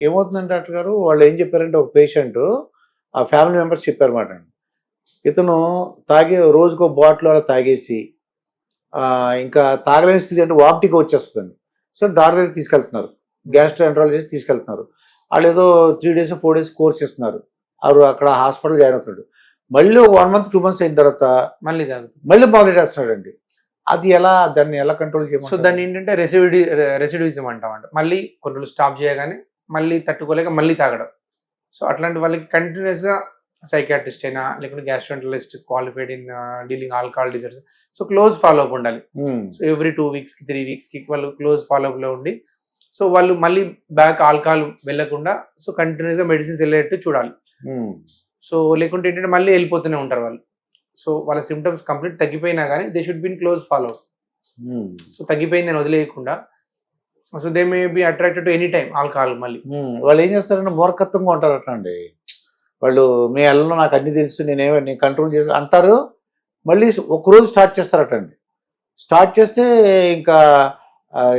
ఏమవుతుందంటే డాక్టర్ గారు వాళ్ళు ఏం చెప్పారంటే ఒక పేషెంట్ ఆ ఫ్యామిలీ మెంబర్స్ చెప్పారు మాట ఇతను తాగే రోజుకో బాటిల్ అలా తాగేసి ఇంకా తాగలేని స్థితి అంటే వాప్టికి వచ్చేస్తుంది సో డాక్టర్ దగ్గర తీసుకెళ్తున్నారు. గ్యాస్ట్రో ఎంట్రాల్ చేసి తీసుకెళ్తున్నారు. వాళ్ళు ఏదో three days four days course ఇస్తున్నారు వారు అక్కడ హాస్పిటల్ జాయిన్ అవుతున్నాడు. మళ్ళీ వన్ మంత్ టూ మంత్స్ అయిన తర్వాత మళ్ళీ మళ్ళీ మొదలెట్టేస్తున్నాడు అండి అది ఎలా దాన్ని ఎలా కంట్రోల్ చేయాలి సో దాన్ని ఏంటంటే రెసిడ్యూ రెసిడ్యూజం అంటామంట మళ్ళీ కొన్ని స్టాప్ చేయగానే మళ్ళీ తట్టుకోలేక మళ్ళీ తాగడం. సో అట్లాంటి వాళ్ళకి కంటిన్యూస్గా సైకాట్రిస్ట్ అయినా లేకుంటే gastroenterologist qualified in dealing alcohol disorders so close follow up ఉండాలి సో ఎవ్రీ టూ వీక్స్కి త్రీ వీక్స్కి వాళ్ళు క్లోజ్ ఫాలో అప్లో ఉండి సో వాళ్ళు మళ్ళీ బ్యాక్ ఆల్కహాల్ వెళ్ళకుండా సో కంటిన్యూస్గా మెడిసిన్స్ వెళ్ళేట్టు చూడాలి. సో లేకుంటే ఏంటంటే మళ్ళీ వెళ్ళిపోతూనే ఉంటారు వాళ్ళు. సో వాళ్ళ సిమ్టమ్స్ కంప్లీట్ తగ్గిపోయినా కానీ they should been close follow so తగ్గిపోయిందని వదిలేయకుండా so they may be attracted to any time alcohol మళ్ళీ. ఉమ్. వాళ్ళు ఏం చేస్తారంటే మూర్ఖత్వంగా ఉంటారట అండి వాళ్ళు మీ ఎల్లలో నాకు అన్ని తెలుసు నేనేమో నేను కంట్రోల్ చేసి అంటారు. మళ్ళీ ఒక రోజు స్టార్ట్ చేస్తారట అండి స్టార్ట్ చేస్తే ఇంకా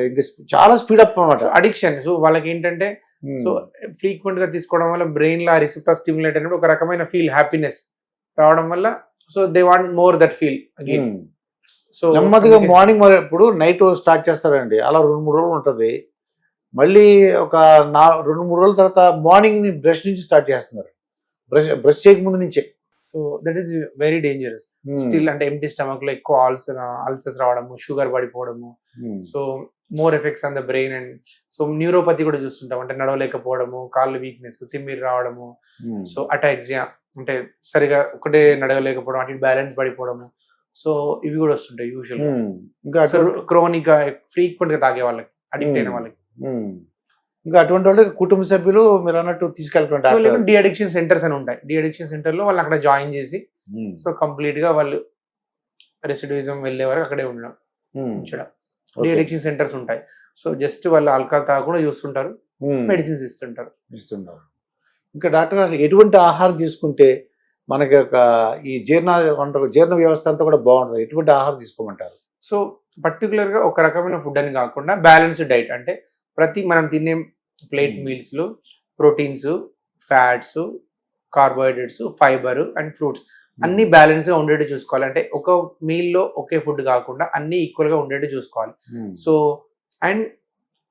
ఇంకా చాలా స్పీడప్ అనమాట అడిక్షన్ సో వాళ్ళకి ఏంటంటే సో ఫ్రీక్వెంట్గా తీసుకోవడం వల్ల బ్రెయిన్ లా రిసిప్టర్ స్టిమ్యులేట్ అయినప్పుడు ఒక రకమైన ఫీల్ హ్యాపీనెస్ రావడం వల్ల so they want more that feel again so నెమ్మదిగా మార్నింగ్ ఇప్పుడు నైట్ స్టార్ట్ చేస్తారండి. అలా రెండు మూడు రోజులు ఉంటుంది. మళ్ళీ ఒక నా రెండు మూడు రోజుల తర్వాత మార్నింగ్ని బ్రష్ నుంచి స్టార్ట్ చేస్తున్నారు. బ్రష్ బ్రష్ చేయక ముందు నుంచే. So that is very dangerous still అంటే ఎంటీ స్టమక్లో ఎక్కువ ఆల్సర్ అల్సర్స్ రావడము sugar పడిపోవడము. So more effects on the brain and so neuropathy కూడా చూస్తుంటాం. అంటే నడవలేకపోవడము కాళ్ళు వీక్నెస్ తిమ్మిరి రావడము. సో అటాక్సియా అంటే సరిగా ఒకటే నడవలేకపోవడం అటు బ్యాలెన్స్ పడిపోవడము. సో ఇవి కూడా వస్తుంటాయి యూజువల్ ఇంకా క్రోనిక్ ఫ్రీక్వెంట్గా తాగే వాళ్ళకి అడిక్ట్ అయిన. వాళ్ళకి. ఇంకా అటువంటి వాళ్ళకి కుటుంబ సభ్యులు మీరు అన్నట్టు డాక్టర్ డి అడిక్షన్ సెంటర్స్ అని ఉంటాయి. డి అడిక్షన్ సెంటర్లో వాళ్ళు అక్కడ జాయిన్ చేసి సో కంప్లీట్గా వాళ్ళు రెసిడివిజం వెళ్ళే వరకు అక్కడే ఉండడం ఉంచడం. డి. అడిక్షన్ సెంటర్స్ ఉంటాయి. సో జస్ట్ వాళ్ళు ఆల్కహాల్ తాగకుండా చూస్తుంటారు మెడిసిన్స్ ఇస్తుంటారు. ఇస్తున్నారు ఇంకా డాక్టర్ ఎటువంటి ఆహారం తీసుకుంటే మనకి ఒక ఈ జీర్ణ అంటారు జీర్ణ వ్యవస్థ అంతా కూడా బాగుంటుంది. ఎటువంటి ఆహారం తీసుకోమంటారు? సో పర్టికులర్గా ఒక రకమైన ఫుడ్ అని కాకుండా బ్యాలెన్స్డ్ డైట్ అంటే ప్రతి మనం తినే plate Hmm. మీల్స్లో proteins fats carbohydrates fibre and fruits అన్ని బ్యాలెన్స్గా ఉండేట్టు చూసుకోవాలి. అంటే ఒక మీల్లో ఒకే ఫుడ్ కాకుండా అన్ని ఈక్వల్గా ఉండేట్టు చూసుకోవాలి. Um, so and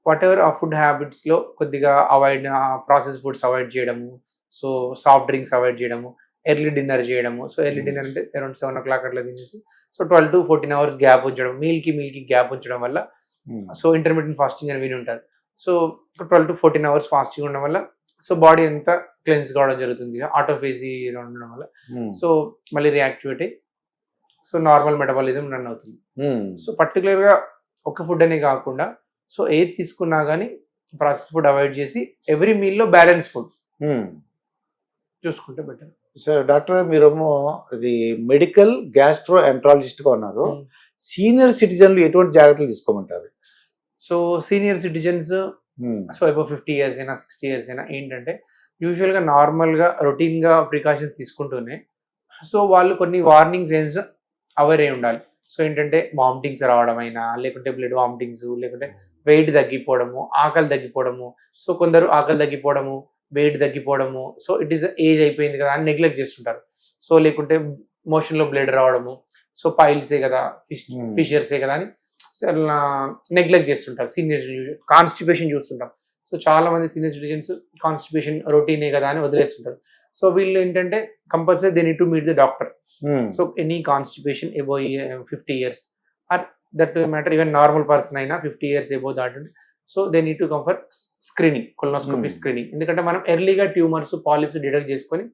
whatever ఆ ఫుడ్ హ్యాబిట్స్లో కొద్దిగా అవాయిడ్ ప్రాసెస్ ఫుడ్స్ అవాయిడ్ చేయడము సో సాఫ్ట్ డ్రింక్స్ అవాయిడ్ చేయడము ఎర్లీ డిన్నర్ చేయడము. So early Hmm. డిన్నర్ అంటే అరౌండ్ సెవెన్ ఓ క్లాక్ అట్లా తినేసి so twelve to fourteen hours gap ఉంచడం మీల్కి మీల్కి గ్యాప్ ఉంచడం వల్ల ఉమ్, సో ఇంటర్మీడియట్ ఫాస్టింగ్ అని విని ఉంటుంది so twelve to fourteen hours fasting ఉండడం వల్ల సో బాడీ అంతా క్లెన్స్ కావడం జరుగుతుంది. ఆటోఫేజీ ఉండడం వల్ల. ఉమ్, సో మళ్ళీ రియాక్టివేట్ అయ్యి సో నార్మల్ మెటబాలిజం రన్ అవుతుంది. ఉమ్, సో పర్టికులర్గా ఒక ఫుడ్ అనే కాకుండా సో ఏది తీసుకున్నా కానీ ప్రాసెస్ ఫుడ్ అవాయిడ్ చేసి ఎవ్రీ మీల్లో బ్యాలెన్స్ ఫుడ్. చూసుకుంటే బెటర్. సార్ డాక్టర్ మీరేమో ఇది మెడికల్ గ్యాస్ట్రో ఎంట్రాలజిస్ట్గా ఉన్నారు. సీనియర్ సిటిజన్లు ఎటువంటి జాగ్రత్తలు తీసుకోమంటారు? So senior citizens so above fifty years అయినా సిక్స్టీ ఇయర్స్ అయినా ఏంటంటే యూజువల్గా నార్మల్గా రొటీన్గా ప్రికాషన్స్ తీసుకుంటూనే సో వాళ్ళు కొన్ని వార్నింగ్ సైన్స్ అవేర్ అయి ఉండాలి. సో ఏంటంటే వామిటింగ్స్ రావడం అయినా లేకుంటే బ్లడ్ వామిటింగ్స్ లేకుంటే వెయిట్ తగ్గిపోవడము ఆకలి తగ్గిపోవడము సో కొందరు ఆకలి తగ్గిపోవడము వెయిట్ తగ్గిపోవడము. సో ఇట్ ఈస్ ఏజ్ అయిపోయింది కదా అని నెగ్లెక్ట్ చేస్తుంటారు. సో లేకుంటే మోషన్లో బ్లడ్ రావడము. సో పైల్సే కదా ఫిష్ Hmm. ఫిషర్సే కదా అని నెగ్లెక్ట్ చేస్తుంటారు. సీనియర్ కాన్స్టిపేషన్ చూస్తుంటాం. సో చాలా మంది సీనియర్ సిటిజన్స్ కాన్స్టిపేషన్ రొటీనే కదా అని వదిలేస్తుంటారు. సో వీళ్ళు ఏంటంటే compulsory they need to meet the doctor. Um, so any constipation above fifty years. Or that matter even normal person అయినా fifty years above that so they need to come for screening colonoscopy Hmm. Screening ఎందుకంటే మనం ఎర్లీగా tumours polyps detect చేసుకొని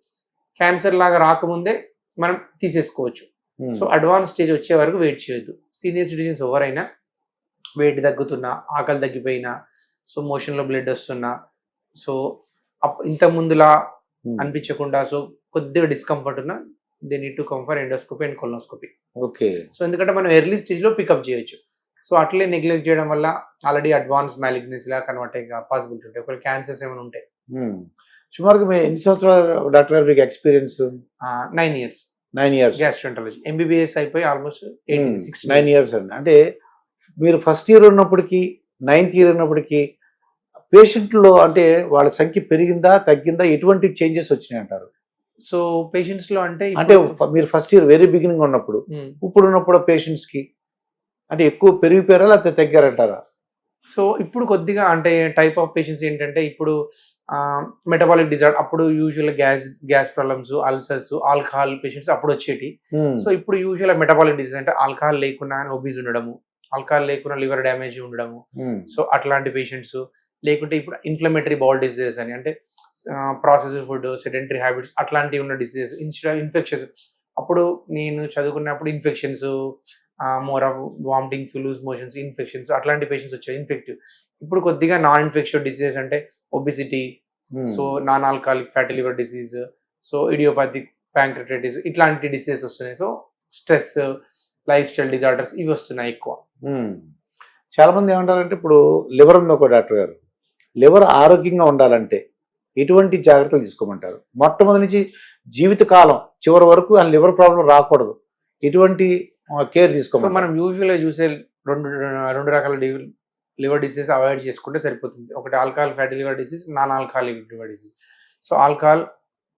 cancer లాగా రాకముందే మనం తీసేసుకోవచ్చు. So advance stage వచ్చే వరకు వెయిట్ చేయొద్దు. సీనియర్ సిటిజన్స్ ఎవరైనా వెయిట్ తగ్గుతున్నా ఆకలి తగ్గిపోయినా సో మోషన్లో బ్లడ్ వస్తున్నా సో ఇంత ముందులా ఉమ్, అనిపించకుండా సో కొద్దిగా డిస్కంఫర్ట్ ఉన్నా they need to come for endoscopy and colonoscopy okay so ఎందుకంటే మనం ఎర్లీ స్టేజ్లో పికప్ చేయొచ్చు. సో అట్లే నెగ్లెక్ట్ చేయడం వల్ల ఆల్రెడీ అడ్వాన్స్ మ్యాలిగ్నెస్ లా కన్వర్ట్ అయ్యే పాసిబిలిటీ ఉంటాయి. ఒకవేళ క్యాన్సర్స్ ఏమైనా ఉంటాయి ఉమ్. సుమారుగా మీ ఎన్ని సంవత్సరాలు డాక్టర్ గారు మీకు experience nine years nine years gastroenterology MBBS అయిపోయి ఆల్మోస్ట్ సిక్స్టీ నైన్ ఇయర్స్ అండి. అంటే మీరు ఫస్ట్ ఇయర్ ఉన్నప్పటికీ నైన్త్ ఇయర్ ఉన్నప్పటికీ పేషెంట్లో అంటే వాళ్ళ సంఖ్య పెరిగిందా తగ్గిందా? ఎటువంటి చేంజెస్ వచ్చినాయి అంటారు? సో పేషెంట్స్లో అంటే అంటే మీరు ఫస్ట్ ఇయర్ వెరీ బిగినింగ్ ఉన్నప్పుడు. ఉమ్. ఇప్పుడు ఉన్నప్పుడు పేషెంట్స్కి అంటే ఎక్కువ పెరిగిపోయారా లేకపోతే తగ్గారంటారా? సో ఇప్పుడు కొద్దిగా అంటే టైప్ ఆఫ్ పేషెంట్స్ ఏంటంటే ఇప్పుడు మెటబాలిక్ డిజార్డర్ అప్పుడు usual gas gas problems ulcers alcohol patients అప్పుడు వచ్చేటి. సో ఇప్పుడు యూజువల్ మెటబాలిక్ డిజీజ్ అంటే ఆల్కహాల్ లేకుండా ఒబీస్ ఉండడము ఆల్కహాల్ లేకుండా లివర్ డ్యామేజ్ ఉండడము. సో అట్లాంటి పేషెంట్స్ లేకుంటే ఇప్పుడు ఇన్ఫ్లమేటరీ బాల్ డిసీజెస్ అని అంటే ప్రాసెస్ ఫుడ్ సెడెంటరీ హ్యాబిట్స్ అట్లాంటివి ఉన్న డిసీజెస్ ఇన్స్టెడ్ ఇన్ఫెక్షన్స్ అప్పుడు నేను చదువుకున్నప్పుడు infections more of vomitings loose motions infections అట్లాంటి పేషెంట్స్ వచ్చాయి. ఇన్ఫెక్టివ్ ఇప్పుడు కొద్దిగా నాన్ ఇన్ఫెక్షన్ డిసీజెస్ అంటే obesity so non alcoholic fatty liver disease so idiopathic pancreatitis ఇట్లాంటి డిసీజెస్ వస్తున్నాయి. So stress life style disorders ఇవి వస్తున్నాయి ఎక్కువ. ఉమ్. చాలా మంది ఏమంటారంటే ఇప్పుడు లివర్ ఉంది ఒక డాక్టర్ గారు. లివర్ ఆరోగ్యంగా ఉండాలంటే ఎటువంటి జాగ్రత్తలు తీసుకోమంటారు? మొట్టమొదటి నుంచి జీవితకాలం చివరి వరకు ఆ లివర్ ప్రాబ్లం రాకూడదు. ఎటువంటి కేర్ సో తీసుకోమంటారు మనం యూజువల్గా చూసే రెండు రెండు రకాల లివర్ డిసీజ్ అవాయిడ్ చేసుకుంటే సరిపోతుంది. ఒకటి alcohol fatty liver disease non alcoholic liver disease so alcohol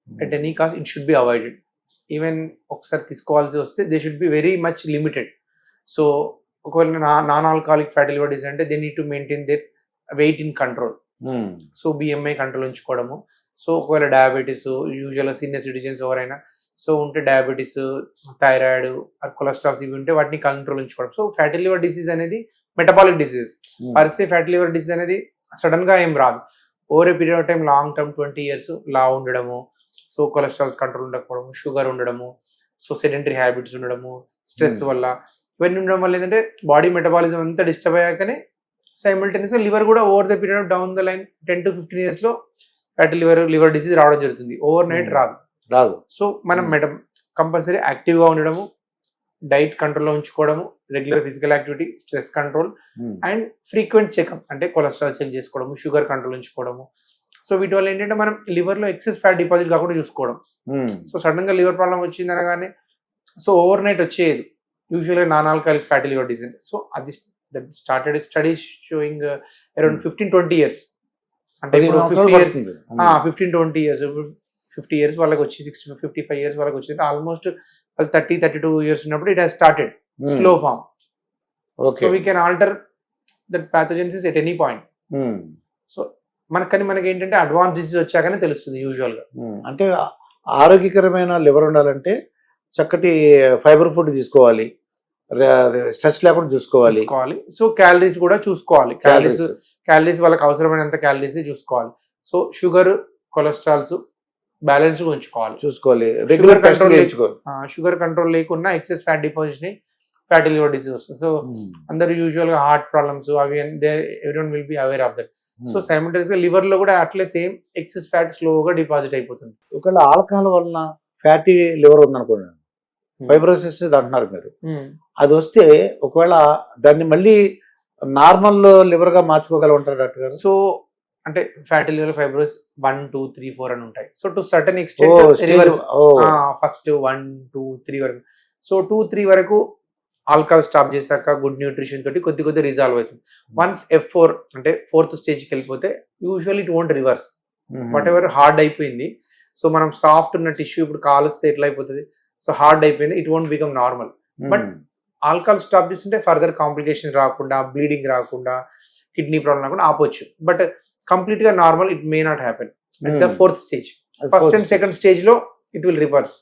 at any cost it should be avoided. Even ఒకసారి తీసుకోవాల్సి వస్తే they should be very much limited. So ఒకవేళ non alcoholic fatty liver disease అంటే they need to maintain their weight in control. Um, so BMI control ఉంచుకోవడము. So ఒకవేళ diabetes యూజువల్గా senior citizens ఎవరైనా so ఉంటే diabetes thyroid cholesterols ఇవి ఉంటే వాటిని control ఉంచుకోవడం. సో ఫ్యాటీ లివర్ డిసీజ్ అనేది metabolic disease um, per se fatty liver disease అనేది సడన్గా ఏం రాదు. Over a period of time long term twenty years లా ఉండడము. సో కొలెస్ట్రాల్స్ కంట్రోల్ ఉండకపోవడము షుగర్ ఉండడము సో సెడెంటరీ హ్యాబిట్స్ ఉండడము స్ట్రెస్ Hmm. వల్ల ఇవన్నీ ఉండడం వల్ల ఏంటంటే బాడీ మెటబాలిజం అంతా డిస్టర్బ్ అయ్యాకనే సైమిల్టేనియస్ లివర్ కూడా over the period of down the line ten to fifteen ఇయర్స్లో ఫ్యాటీ లివర్ లివర్ డిసీజ్ రావడం జరుగుతుంది. Over night Hmm. రాదు. రాదు. సో మనం. మెట కంపల్సరీ యాక్టివ్గా ఉండడము డైట్ కంట్రోల్లో ఉంచుకోవడము regular physical activity stress control and frequent checkup అంటే కొలెస్ట్రాల్ చెక్ చేసుకోవడము షుగర్ కంట్రోల్ ఉంచుకోవడము. సో వీటి వల్ల ఏంటంటే మనం లివర్లో ఎక్సెస్ ఫ్యాట్ డిపాజిట్ కాకుండా చూసుకోవడం. సో సడన్గా లివర్ ప్రాబ్లం వచ్చింది అనగానే సో ఓవర్ నైట్ వచ్చేది యూజువల్గా non alcoholic fatty liver disease so అది started studies showing around. Fifteen twenty years. అంటే fifteen twenty years. Fifty years వాళ్ళకి వచ్చి సిక్స్టీ ఫిఫ్టీ ఫైవ్ ఇయర్స్ వాళ్ళకి వచ్చింది ఆల్మోస్ట్ వాళ్ళు థర్టీ థర్టీ టూ ఇయర్స్ ఉన్నప్పుడు it has started. Slow form so we can alter that pathogenesis at any point so మనకు కానీ మనకి ఏంటంటే అడ్వాన్స్ డిసీజ్ వచ్చాకనే తెలుస్తుంది యూజువల్గా. ఉమ్, అంటే ఆరోగ్యకరమైన లివర్ ఉండాలంటే చక్కటి ఫైబర్ ఫుడ్ తీసుకోవాలి. స్ట్రెస్ లేకుండా చూసుకోవాలి. చూసుకోవాలి. సో క్యాలరీస్ కూడా చూసుకోవాలి. క్యాలరీస్ క్యాలరీస్ వాళ్ళకి అవసరమైనంత క్యాలరీస్ చూసుకోవాలి. సో షుగర్ కొలెస్ట్రాల్స్ బ్యాలెన్స్ ఉంచుకోవాలి. చూసుకోవాలి. రెగ్యులర్ కంట్రోల్ షుగర్ కంట్రోల్ లేకున్నా ఎక్సెస్ ఫ్యాట్ డిపాజిట్ని ఫ్యాటీ లివర్ డిసీజ్ వస్తుంది. సో అందరు యూజువల్గా హార్ట్ ప్రాబ్లమ్స్ అవి everyone will be aware of that so. సైమిల్టేనియస్గా లివర్లో కూడా అట్లే సేమ్ ఎక్సెస్ ఫ్యాట్ స్లోగా డిపాజిట్ అయిపోతుంది. ఒకవేళ ఆల్కహాల్ వలన ఫ్యాటీ లివర్ ఉందనుకోండి. ఫైబ్రోసిస్ అంటున్నారు మీరు. అది వస్తే ఒకవేళ దాన్ని మళ్ళీ నార్మల్ లివర్గా మార్చుకోగలమంటారు డాక్టర్ గారు? సో అంటే fatty liver fibrosis one two three four అని ఉంటాయి. So to certain extent first one two three వరకు. సో టూ త్రీ వరకు ఆల్కహాల్ స్టాప్ చేశాక గుడ్ న్యూట్రిషన్ తోటి కొద్ది కొద్ది రిజాల్వ్ అవుతుంది. వన్స్ ఎఫ్ ఫోర్ అంటే ఫోర్త్ స్టేజ్కి వెళ్ళిపోతే usual it won't reverse whatever hard అయిపోయింది. సో మనం సాఫ్ట్ ఉన్న టిష్యూ ఇప్పుడు కాలుస్తే ఎట్లా అయిపోతుంది? సో హార్డ్ అయిపోయింది it won't become normal but- alcohol stop చేస్తుంటే ఫర్దర్ కాంప్లికేషన్ రాకుండా బ్లీడింగ్ రాకుండా కిడ్నీ ప్రాబ్లం రాకుండా ఆపొచ్చు. బట్ కంప్లీట్గా normal it may not happen. The fourth stage first and second స్టేజ్లో ఇట్ విల్ రివర్స్